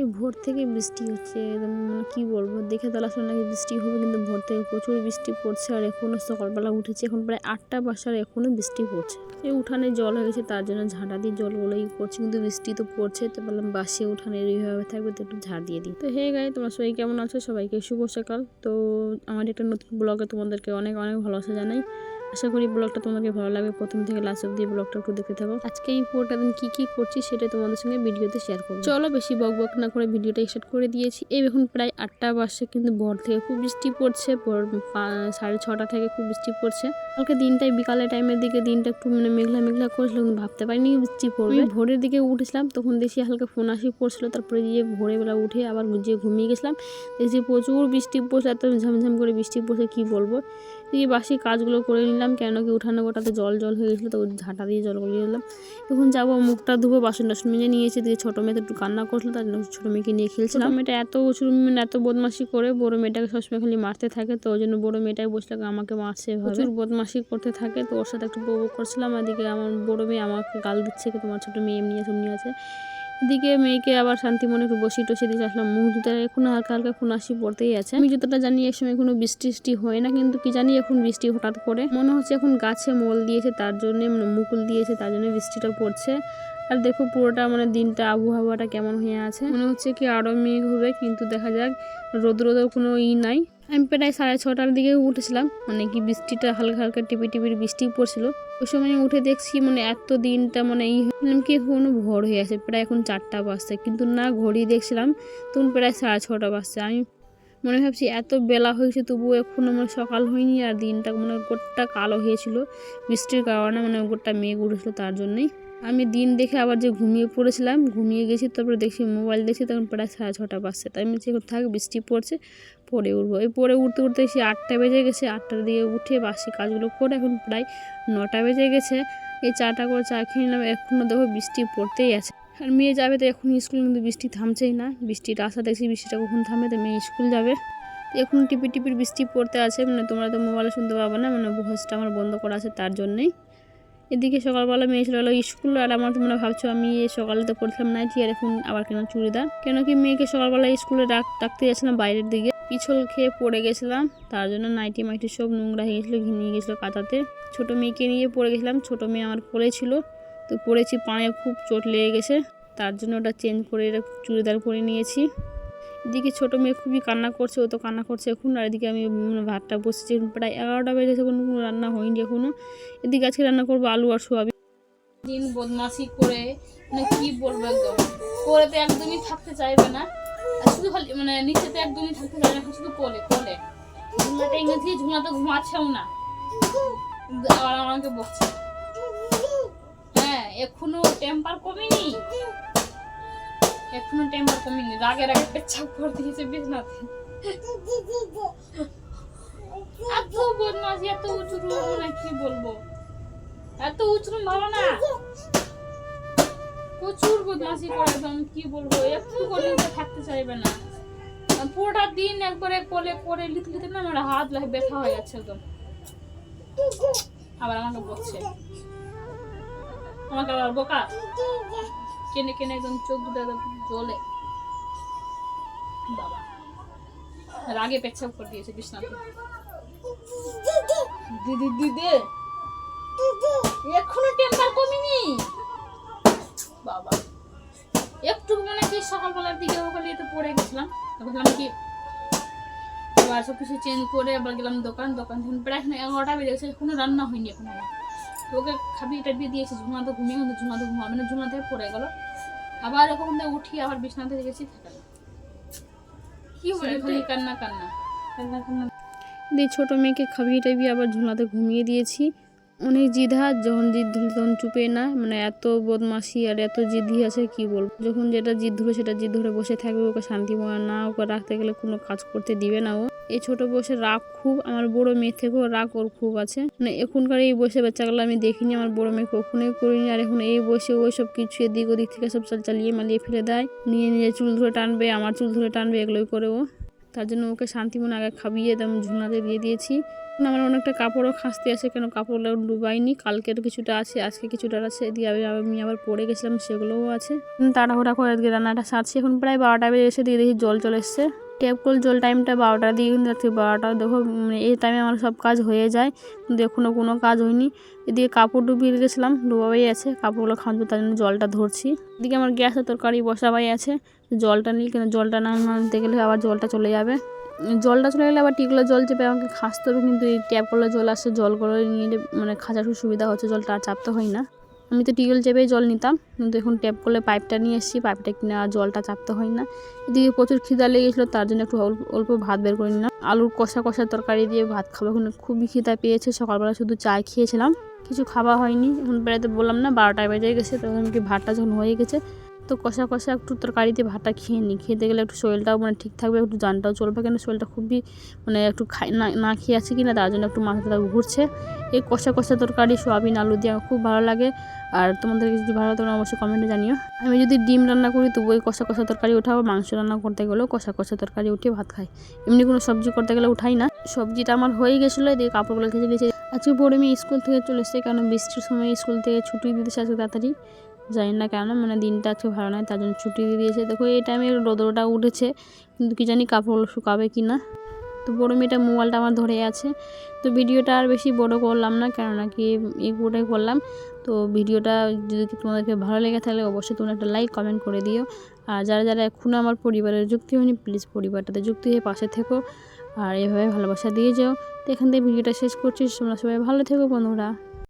এই ভোর থেকে বৃষ্টি হচ্ছে, একদম মানে কী বলব, দেখে তাহলে আসলে নাকি বৃষ্টি হবে কিন্তু ভোর থেকে প্রচুর বৃষ্টি পড়ছে আর এখনও সকালবেলা উঠেছে, এখন প্রায় আটটা বাসার এখনও বৃষ্টি পড়ছে। এই উঠানে জল হয়ে গেছে, তার জন্য ঝাঁটা দিয়ে জলগুলোই পড়ছে, কিন্তু বৃষ্টি তো পড়ছে, তো বললাম বাসে উঠানে এইভাবে থাকবে, তো একটু ঝাড় দিয়ে দিই। তো হে গাই তোমরা সবাই কেমন আছো? সবাইকে শুভ সকাল। তো আমার একটা নতুন ব্লগে তোমাদেরকে অনেক অনেক ভালোবাসা জানাই। আশা করি ব্লগটা তোমাদেরকে ভালো লাগবে। প্রথম থেকে লাস্ট অব্দি ব্লগটা একটু দেখতে থাকো। আজকে এই পুরোটা দিন কী কী করছি সেটা তোমাদের সঙ্গে ভিডিওতে শেয়ার করব। চলো বেশি বক বক না করে ভিডিওটা স্টার্ট করে দিয়েছি। এই এখন প্রায় আটটা বাজছে কিন্তু ভোর থেকে খুব বৃষ্টি পড়ছে। ভোর সাড়ে ছটা থেকে খুব বৃষ্টি পড়ছে। কালকে দিনটাই বিকালের টাইমের দিকে দিনটা একটু মানে মেঘলা মেঘলা করেছিল কিন্তু ভাবতে পারিনি বৃষ্টি পড়বে। ভোরের দিকে উঠেছিলাম তখন দেখি হালকা ফোন আসি পড়ছিল তারপরে গিয়ে ভোরবেলা উঠে আবার গিয়ে ঘুমিয়ে গেছিলাম। দেখছি প্রচুর বৃষ্টি পড়ছে এত ঝমঝম করে বৃষ্টি পড়ছে কি বলব? এই বাসি কাজগুলো করে নিলাম কেন কি উঠানে গোটাতে জল জল হয়ে গেছিল তো ওই ঝাঁটা দিয়ে জল গলিয়ে দিলাম। এখন যাব মুখটা ধুবো বাসন টাসন মেজে নিয়েছি দিয়ে ছোটো মেয়ে তো একটু কান্না করছিল তার জন্য ছোটো মেয়েকে নিয়ে খেলছিলাম। মেয়েটা এত উঁচু মানে এত বদমাসি করে বড় মেয়েটাকে সবসময় খালি মারতে থাকে তো ওই জন্য বড় মেয়েটাই বসলে আমাকে মারছে প্রচুর বদমাশি করতে থাকে তো ওর সাথে একটু বউ করছিলাম এদিকে আমার বড় মেয়ে আমাকে গাল দিচ্ছে কি তোমার ছোটো মেয়ে এমনি আছে এমনি আছে। এদিকে মেয়েকে আবার শান্তি মনে একটু বসি টসে দিয়ে আসলাম। মুখ ধুতে এখন হালকা হালকা এখন আসি পড়তেই আছে। আমি জুতোটা জানি এক সময় কোনো বৃষ্টি টিষ্টি হয় না, কিন্তু কি জানি এখন বৃষ্টি হঠাৎ করে। মনে হচ্ছে এখন গাছে মোল দিয়েছে, তার জন্য মানে মুকুল দিয়েছে, তার জন্য বৃষ্টিটা পড়ছে। আর দেখো পুরোটা মানে দিনটা আবহাওয়াটা কেমন হয়ে আছে। মনে হচ্ছে কি আরও মেঘ হবে, কিন্তু দেখা যাক। রোদ রোদের কোনো ই নাই। আমি প্রায় সাড়ে ছটার দিকে উঠেছিলাম। মানে কি বৃষ্টিটা হালকা হালকা টিপি টিপির বৃষ্টি পড়ছিল। ওই সময় উঠে দেখছি মানে এত দিনটা মানে এই ভাবলাম কি এখনও ভোর হয়ে আছে। প্রায় এখন চারটা বাজছে। কিন্তু না, ঘড়ি দেখছিলাম, তখন প্রায় সাড়ে ছটা বাজছে। আমি মনে ভাবছি এত বেলা হয়েছে, তবুও এখনও মানে সকাল হয়নি আর দিনটা মানে গোটটা কালো হয়েছিল। বৃষ্টির কারণে মানে গোটটা মেঘ উঠেছিল তার জন্যই। আমি দিন দেখে আবার যে ঘুমিয়ে পড়েছিলাম, ঘুমিয়ে গেছি, তারপরে দেখছি মোবাইল দেখছি, তখন প্রায় সাড়ে ছটা বাজছে। তাই আমি এখন থাক, বৃষ্টি পড়ছে, পরে উঠবো। এই পরে উঠতে উঠতে সে আটটা বেজে গেছে আটটার দিকে উঠে বাসি কাজগুলো করে এখন প্রায় নটা বেজে গেছে। এই চাটা করে চা খেয়ে নিলাম এখনও দেখো বৃষ্টি পড়তেই আছে। আর মেয়ে যাবে তো এখন স্কুল, কিন্তু বৃষ্টি থামছেই না। বৃষ্টিটা আসা দেখছি বৃষ্টিটা কখন থামবে, তো মেয়ে স্কুল যাবে। এখন টিপি টিপির বৃষ্টি পড়তে আছে মানে তোমরা তো মোবাইলে শুনতে পাবে না মানে ভয়েসটা আমার বন্ধ করা আছে তার জন্যেই। এদিকে সকালবেলা মেয়ে চলে গেলো স্কুল, আর আমার তোমরা ভাবছ আমি সকালে তো পড়ছিলাম নাইটি আর এখন আবার কেন চুড়িদার? কেন কি মেয়েকে সকালবেলা স্কুলে ডাক, ডাকতে যাচ্ছিলাম বাইরের দিকে। পিছল খেয়ে পড়ে গেছিলাম, তার জন্য নাইটি মাইটি সব নোংরা হয়ে গেছিল, ঘিমিয়ে গেছিল কাঁচাতে ছোটো মেয়েকে নিয়ে পড়ে গেছিলাম, ছোটো মেয়ে আমার কোলে ছিল, তো পড়েছি পায়ে, খুব চোট লেগে গেছে। তার জন্য ওটা চেঞ্জ করে চুড়িদার পরে নিয়েছি। এদিকে ছোটো মেয়ে খুবই কান্না করছে, ও তো কান্না করছে এখন। আর এদিকে আমি ভাতটা বসেছি প্রায় এগারোটা বেজেছে কোনো কোনো রান্না হয়নি এখনও এদিকে আজকে রান্না করব আলু আর সোয়াবিন। দিন বদমাসি করে মানে কি বলব একদম? করে তো একদমই থাকতে চাইবে না। আর শুধু মানে নিচে তো একদমই থাকতে চাইবে না, শুধু কোলে কোলে। ঝুলাটা ইংরেজি ঝুলা তো ঘুমাচ্ছেও না। আবার আমাকে বকছে। হ্যাঁ এখনও টেম্পার কমেনি? এখনও টেম্পার কমেনি রাগে রাগে পেচ্ছাপ করে দিয়েছে বিছনাতে। এত বদমাসি এত উঁচু রুম না কি বলব? এত উঁচু ভালো না? প্রচুর বদমাসি করে একদম কি বলব? একটু করে থাকতে চাইবে না। পুরোটা দিন একবারে কোলে করে লিতে লিতে না আমার হাত ব্যথা হয়ে যাচ্ছে একদম। আবার আমাকে বকছে। আমাকে আবার বোকা। কেনে কেনে একদম চোখ দুটো জ্বলে বাবা। রাগে পেচ্ছাপ করে দিয়েছে বিছনাতে দিদি দিদি। এখনও টেম্পার কমেনি? বাবা। একটু মানে কি সকালবেলার দিকে ওখানে তো পড়ে গেছিলাম। ভাবলাম কি, আবার সব কিছু চেঞ্জ করে আবার গেলাম দোকান। দোকান থেকে প্রায় এগারোটা বেজে গেছে, এখনও রান্না হয়নি এখন। আমার তো ওকে খাবি টাবি দিয়েছি ঝুমা তো ঘুমিয়ে ঝুমা তো ঘুমা মানে ঝুমা থেকে পড়ে গেল। আবার থেকে উঠি আবার বিছনাতে গেছি কি খালি কান্না কান্না। কান্না কান্না। দিয়ে ছোটো মেয়েকে খাবিয়ে টাবিয়ে আবার ঝুলাতে ঘুমিয়ে দিয়েছি। অনেক জিদা যখন জিদ ধরলে তখন চুপে না মানে এত বদমাসি আর এত জিদি আছে কি বলব? যখন যেটা জিদ ধরে সেটা জিদ ধরে বসে থাকবে ওকে শান্তি মনে না ওকে রাখতে গেলে কোনো কাজ করতে দিবে না ও। এই ছোট বয়সে রাগ খুব, আমার বড় মেয়ে থেকেও রাগ ওর খুব আছে। মানে এখনকার এই বয়সে বাচ্চাগুলো আমি দেখিনি, আমার বড় মেয়ে কখনোই করিনি। আর এখন এই বয়সে ওই সব কিছু এদিক ওদিক থেকে সব চাল চালিয়ে মালিয়ে ফেলে দেয়। নিয়ে নিয়ে চুল ধরে টানবে, আমার চুল ধরে টানবে, এগুলোই করে ও। তার জন্য ওকে শান্তি মনে আগে খাবিয়ে একদম ঝুনাতে দিয়ে দিয়েছি। আমার অনেকটা কাপড়ও খাসতে আছে কেন কাপড়গুলো ডুবাইনি কালকের কিছুটা আছে, আজকে কিছুটা আছে, দিয়ে আমি আবার পরে গেছিলাম, সেগুলোও আছে। তাড়াহুড়া করে রান্নাটা সারছি। এখন প্রায় বারোটা বেজে এসে দিয়ে দেখি জল চলে এসছে। ট্যাপ কল জল টাইমটা বারোটা দিয়ে কিন্তু আজকে বারোটা, দেখো মানে এই টাইমে আমার সব কাজ হয়ে যায়। কিন্তু এখনও কোনো কাজ হয়নি। এদিকে কাপড় ডুবিয়ে গেছিলাম ডুবাই আছে, কাপড়গুলো খাঁজবো তার জন্য জলটা ধরছি। এদিকে আমার গ্যাসে তরকারি বসাবাই আছে, জলটা নিই কেন জলটা না আনতে গেলে আবার জলটা চলে যাবে। জলটা চলে গেলে আবার টিকলো জল চেপে আমাকে খাসতে হবে, কিন্তু এই ট্যাপ করলে জল আসছে জলগুলো নিয়ে মানে খাঁচার সুবিধা হচ্ছে, জলটা আর চাপতে হয় না। আমি তো টিউবওয়েল চেপেই জল নিতাম, কিন্তু এখন ট্যাপ করলে পাইপটা নিয়ে এসেছি পাইপটা কিনে আর জলটা চাপতে হয় না। এদিকে প্রচুর খিদা লেগেছিলো, তার জন্য একটু অল্প অল্প ভাত বের করে নিলাম। আলুর কষা কষা তরকারি দিয়ে ভাত খাব, এখন খুবই খিদা পেয়েছে, সকালবেলা শুধু চা খেয়েছিলাম। কিছু খাওয়া হয়নি, এখন বেড়াতে বললাম না, বারোটায় বেজে গেছে, তখন কি ভাতটা যখন হয়ে গেছে তো কষা কষা একটু তরকারিতে ভাতটা খেয়ে নিই। খেতে গেলে একটু শরীরটাও মানে ঠিক থাকবে, একটু জানটাও চলবে কেন? শরীরটা খুবই মানে একটু খাই, না না খেয়ে আছে কি না তার জন্য একটু মাথাটা ঘুরছে। এই কষা কষা তরকারি, সোয়াবিন, আলু দিয়ে আমার খুব ভালো লাগে। আর তোমাদেরকে যদি ভালো তোমরা অবশ্যই কমেন্টে জানিও। আমি যদি ডিম রান্না করি তবু ওই কষা কষা তরকারি উঠাও মাংস রান্না করতে গেলেও কষা কষা তরকারি উঠিয়ে ভাত খাই। এমনি কোনো সবজি করতে গেলে উঠাই না। সবজিটা আমার হয়ে গেছিল, এদিকে কাপড়গুলো খেতে দিয়েছি। আজকে পরে আমি স্কুল থেকে চলে এসেছি কারণ বৃষ্টির সময় স্কুল থেকে ছুটি দিতে আজকে তাড়াতাড়ি। জানি না কেন মানে দিনটা আজকে ভালো নয়, তার জন্য ছুটি দিয়ে দিয়েছে। দেখো, এই টাইমে রোদরোটা উঠেছে, কিন্তু কি জানি কাপড় শুকাবে কি না। তো বড়ো মেয়েটা মোবাইলটা আমার ধরে আছে। তো ভিডিওটা আর বেশি বড় করলাম না, কেননা কি এই পুরোটাই করলাম। তো ভিডিওটা যদি তোমাদেরকে ভালো লেগে থাকলে অবশ্যই তোমরা একটা লাইক কমেন্ট করে দিও। আর যারা যারা এখনও আমার পরিবারের যুক্তি হয়নি প্লিজ পরিবারটাতে যুক্তি হয়ে পাশে থেকো। আর এভাবে ভালোবাসা দিয়ে যাও। তো এখান থেকে ভিডিওটা শেষ করছি। তোমরা সবাই ভালো থেকো বন্ধুরা।